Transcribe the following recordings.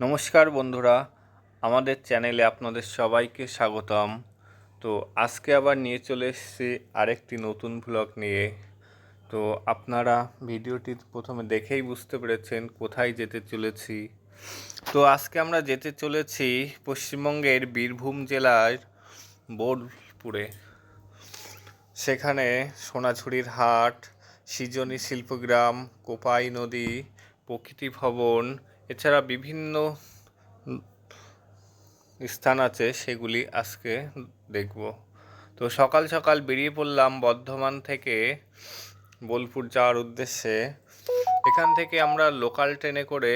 নমস্কার বন্ধুরা, আমাদের চ্যানেলে আপনাদের সবাইকে স্বাগতম। তো আজকে আবার নিয়ে চলে এসেছি আরেকটি নতুন ব্লগ নিয়ে। তো আপনারা ভিডিওটি প্রথমে দেখেই বুঝতে পেরেছেন কোথায় যেতে চলেছি। তো আজকে আমরা যেতে চলেছি পশ্চিমবঙ্গের বীরভূম জেলার বোলপুরে। সেখানে সোনাঝুরির হাট, সৃজনী শিল্পগ্রাম, কোপাই নদী, প্রকৃতি ভবন এছাড়া বিভিন্ন স্থান আছে সেগুলি আজকে দেখব। তো সকাল সকাল বেরিয়ে পড়লাম বর্ধমান থেকে বোলপুর যাওয়ার উদ্দেশ্যে। এখান থেকে আমরা লোকাল ট্রেনে করে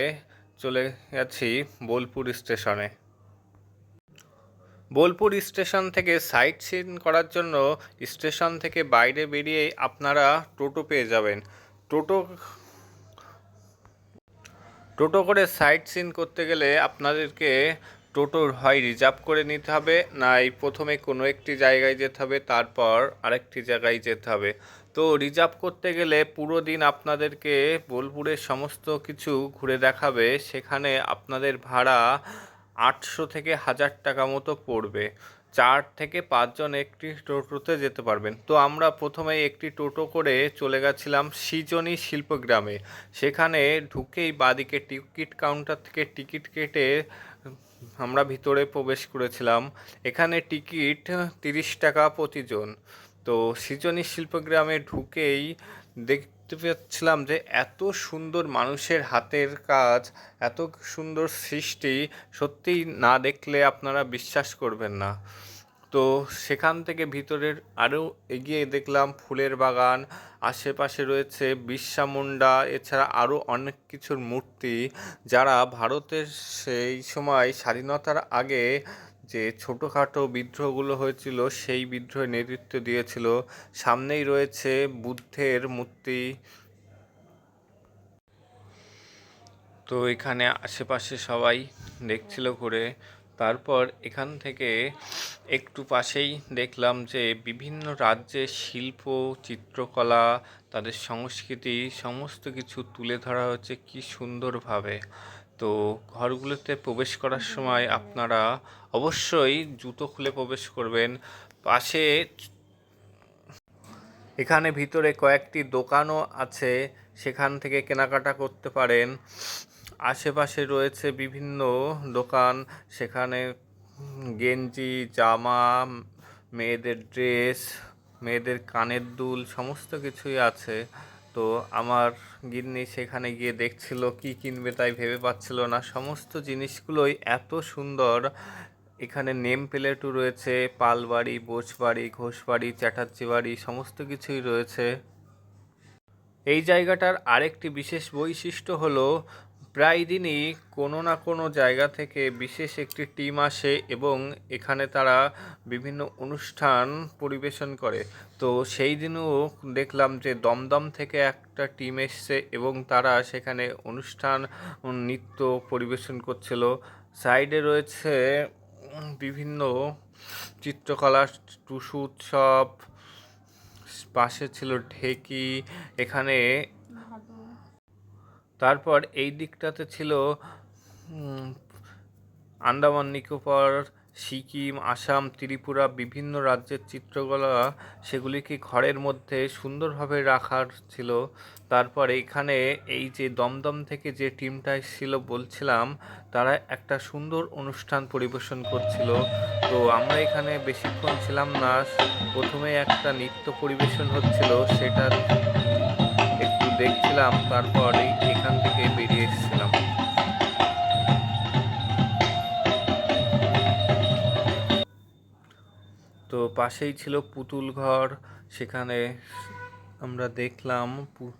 চলে যাচ্ছি বোলপুর স্টেশনে। বোলপুর স্টেশন থেকে সাইট সিন করার জন্য স্টেশন থেকে বাইরে বেরিয়ে আপনারা টোটো পেয়ে যাবেন। টোটো টোটো করে সাইট সিন করতে গেলে আপনাদেরকে টোটোর হয় রিজার্ভ করে নিতে হবে। নাই প্রথমে কোনো একটি জায়গায় যেতে হবে, তারপর আরেকটি জায়গায় যেতে হবে। তো রিজার্ভ করতে গেলে পুরো দিন আপনাদেরকে বোলপুরের সমস্ত কিছু ঘুরে দেখাবে। সেখানে আপনাদের ভাড়া আটশো থেকে হাজার টাকা মতো পড়বে। চার থেকে পাঁচজন একটি টোটোতে যেতে পারবেন। তো আমরা প্রথমে একটি টোটো করে চলে গেছিলাম সৃজনী শিল্পগ্রামে। সেখানে ঢুকেই বাদিকে টিকিট কাউন্টার থেকে টিকিট কেটে আমরা ভিতরে প্রবেশ করেছিলাম। এখানে টিকিট তিরিশ টাকা প্রতিজন। তো সৃজনী শিল্পগ্রামে ঢুকেই দেখতে পাচ্ছিলাম যে এত সুন্দর মানুষের হাতের কাজ, এত সুন্দর সৃষ্টি সত্যিই না দেখলে আপনারা বিশ্বাস করবেন না। তো সেখান থেকে ভিতরের আরও এগিয়ে দেখলাম ফুলের বাগান, আশেপাশে রয়েছে বিরসা মুন্ডা, এছাড়া আরও অনেক কিছুর মূর্তি যারা ভারতের সেই সময় স্বাধীনতার আগে যে ছোটোখাটো বিদ্রোহগুলো হয়েছিল, সেই বিদ্রোহে নেতৃত্ব দিয়েছিল। সামনেই রয়েছে বুদ্ধের মূর্তি। তো এখানে আশেপাশে সবাই দেখছিল করে তারপর এখান থেকে একটু পাশেই দেখলাম যে বিভিন্ন রাজ্যের শিল্প, চিত্রকলা, তাদের সংস্কৃতি, সমস্ত কিছু তুলে ধরা হচ্ছে কি সুন্দরভাবে। তো ঘরগুলোতে প্রবেশ করার সময় আপনারা অবশ্যই জুতো খুলে প্রবেশ করবেন। পাশে এখানে ভিতরে কয়েকটি দোকানও আছে, সেখান থেকে কেনাকাটা করতে পারেন। আশেপাশে রয়েছে বিভিন্ন দোকান, সেখানে গেঞ্জি, জামা, মেয়েদের ড্রেস, মেয়েদের কানের দুল, সমস্ত কিছুই আছে। তো আমার গিন্নি সেখানে গিয়ে দেখছিল কি কিনবে তাই ভেবে পাচ্ছিল না। সমস্ত জিনিসগুলোই এত সুন্দর। এখানে নেম প্লেটও রয়েছে, পালবাড়ি বোসবাড়ি ঘোষবাড়ি চ্যাটার্জি বাড়ি সমস্ত কিছুই রয়েছে। এই জায়গাটার আরেকটি বিশেষ বৈশিষ্ট্য হলো প্রায় দিনই কোনো না কোনো জায়গা থেকে বিশেষ একটি টিম আসে এবং এখানে তারা বিভিন্ন অনুষ্ঠান পরিবেশন করে। তো সেই দিনও দেখলাম যে দমদম থেকে একটা টিম এসছে এবং তারা সেখানে অনুষ্ঠান, নৃত্য পরিবেশন করছিল। সাইডে রয়েছে বিভিন্ন চিত্রকলা, টুসু উৎসব, পাশে ছিল ঢেকি। এখানে তারপর এই দিকটাতে ছিল আন্দামান নিকোবর, সিকিম, আসাম, ত্রিপুরা বিভিন্ন রাজ্যের চিত্রকলা সেগুলিকে ঘরের মধ্যে সুন্দরভাবে রাখার ছিল। তারপর এখানে এই যে দমদম থেকে যে টিমটা ছিল বলছিলাম, তারা একটা সুন্দর অনুষ্ঠান পরিবেশন করছিল। তো আমরা এখানে বেশিক্ষণ ছিলাম না, প্রথমে একটা নৃত্য পরিবেশন হচ্ছিল সেটা দেখছিলাম তারপরে এখান থেকে বেরিয়ে এসেছিলাম। তো পাশেই ছিল পুতুল ঘর, সেখানে আমরা দেখলাম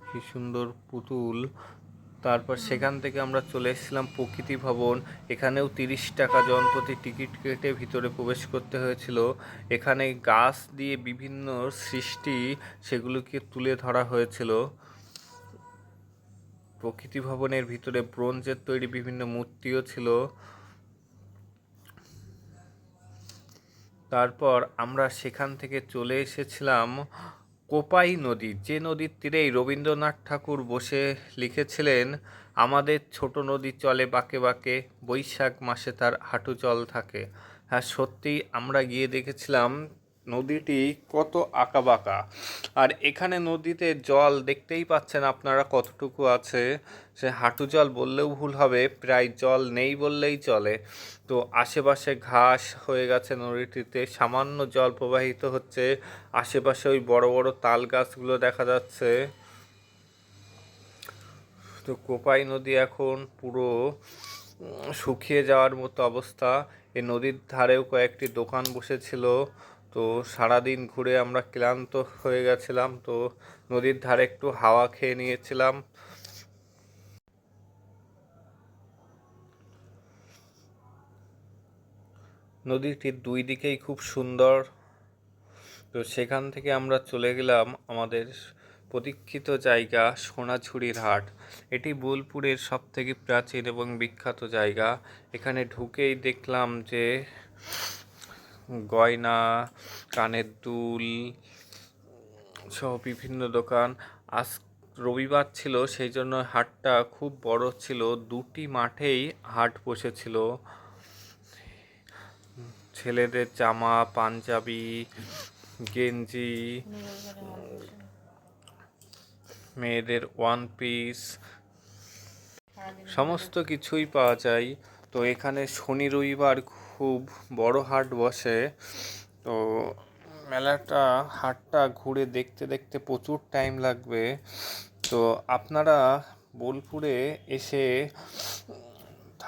কি সুন্দর পুতুল। তারপর সেখান থেকে আমরা চলে এসেছিলাম প্রকৃতি ভবন। এখানেও তিরিশ টাকা জনপ্রতি টিকিট কেটে ভিতরে প্রবেশ করতে হয়েছিল। এখানে গাছ দিয়ে বিভিন্ন সৃষ্টি সেগুলোকে তুলে ধরা হয়েছিল। প্রকৃতি ভবনের ভিতরে ব্রোঞ্জের তৈরি বিভিন্ন মূর্তিও ছিল। তারপর আমরা সেখান থেকে চলে এসেছিলাম কোপাই নদী। যে নদীর তীরেই রবীন্দ্রনাথ ঠাকুর বসে লিখেছিলেন, আমাদের ছোট নদী চলে বাঁকে বাঁকে, বৈশাখ মাসে তার হাঁটু জল থাকে। হ্যাঁ সত্যি আমরা গিয়ে দেখেছিলাম নদীটি কত আঁকাবাঁকা। আর এখানে নদীতে জল দেখতেই পাচ্ছেন আপনারা কতটুকু আছে। সে হাঁটু জল বললেও ভুল হবে, প্রায় জল নেই বললেই চলে। তো আশেপাশে ঘাস হয়ে গেছে নদীটিতে, সামান্য জল প্রবাহিত হচ্ছে। আশেপাশে ওই বড় বড় তাল গাছগুলো দেখা যাচ্ছে। তো কোপাই নদী এখন পুরো শুকিয়ে যাওয়ার মতো অবস্থা। এই নদীর ধারেও কয়েকটি দোকান বসেছিল। তো সারাদিন ঘুরে আমরা ক্লান্ত হয়ে গেছিলাম, তো নদীর ধারে একটু হাওয়া খেয়ে নিয়েছিলাম। নদীটির দুই দিকেই খুব সুন্দর। তো সেখান থেকে আমরা চলে গেলাম আমাদের প্রতীক্ষিত জায়গা সোনাঝুরির হাট। এটি বোলপুরের সব থেকে প্রাচীন এবং বিখ্যাত জায়গা। এখানে ঢুকেই দেখলাম যে গয়না, কানের দুল সহ বিভিন্ন দোকান। আজ রবিবার ছিল, সেই জন্য হাটটা খুব বড় ছিল। দুটি মাঠেই হাট বসেছিল। ছেলেদের জামা, পাঞ্জাবি, গেঞ্জি, মেয়েদের ওয়ান পিস সমস্ত কিছুই পাওয়া যায়। তো এখানে শনি রবিবার খুব বড় হাট বসে। তো মেলাটা, হাটটা ঘুরে দেখতে দেখতে প্রচুর টাইম লাগবে। তো আপনারা বোলপুরে এসে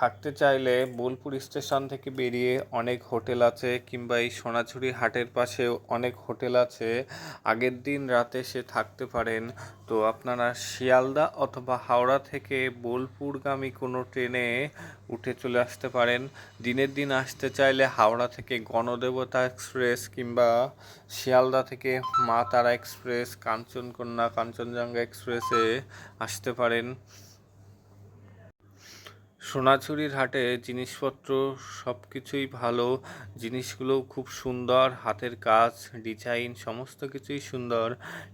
থাকতে চাইলে বোলপুর স্টেশন থেকে বেরিয়ে অনেক হোটেল আছে কিংবা এই সোনাঝুরি হাটের পাশেও অনেক হোটেল আছে। আগের দিন রাতে সে থাকতে পারেন। তো আপনারা শিয়ালদা অথবা হাওড়া থেকে বোলপুরগামী কোনো ট্রেনে উঠে চলে আসতে পারেন। দিনের দিন আসতে চাইলে হাওড়া থেকে গণদেবতা এক্সপ্রেস কিংবা শিয়ালদা থেকে মা তারা এক্সপ্রেস, কাঞ্চনকন্যা কাঞ্চনজঙ্ঘা এক্সপ্রেসে আসতে পারেন। সোনাঝুরির হাটে জিনিসপত্র সব কিছুই ভালো জিনিসগুলো খুব সুন্দর, হাতের কাজ, ডিজাইন সমস্ত কিছুই সুন্দর।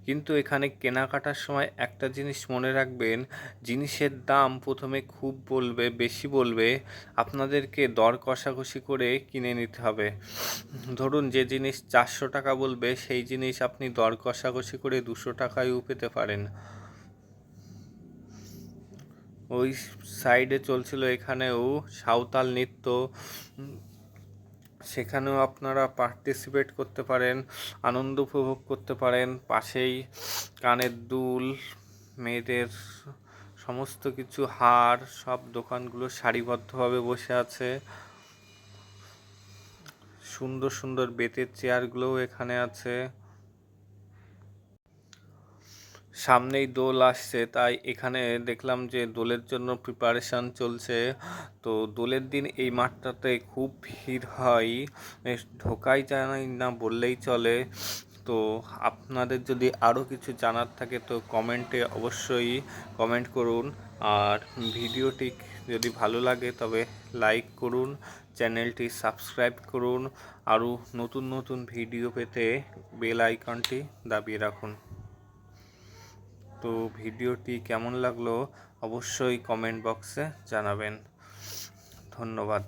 কিন্তু এখানে কেনাকাটার সময় একটা জিনিস মনে রাখবেন, জিনিসের দাম প্রথমে খুব বলবে, বেশি বলবে, আপনাদেরকে দর কষাকষি করে কিনে নিতে হবে। ধরুন যে জিনিস চারশো টাকা বলবে, সেই জিনিস আপনি দর কষাকষি করে দুশো টাকায়ও পেতে পারেন। ওই সাইডে চলছিল এখানেও সাঁওতাল নৃত্য। সেখানেও আপনারা পার্টিসিপেট করতে পারেন, আনন্দ উপভোগ করতে পারেন। পাশেই কানের দুল, মেয়েদের সমস্ত কিছু হার, সব দোকানগুলো সারিবদ্ধভাবে বসে আছে। সুন্দর সুন্দর বেতের চেয়ারগুলোও এখানে আছে। সামনেই দোল আসছে, তাই এখানে দেখলাম যে দোলের জন্য প্রিপারেশন চলছে। তো দোলের দিন এই মাঠটাতে খুব ভিড় হয় ঢোকাই যায় না বললেই চলে। তো আপনাদের যদি আরও কিছু জানার থাকে তো কমেন্টে অবশ্যই কমেন্ট করুন। আর ভিডিওটি যদি ভালো লাগে তবে লাইক করুন, চ্যানেলটি সাবস্ক্রাইব করুন। আরও নতুন নতুন ভিডিও পেতে বেল আইকনটি দাবিয়ে রাখুন। তো ভিডিওটি কেমন লাগল অবশ্যই কমেন্ট বক্সে জানাবেন। ধন্যবাদ।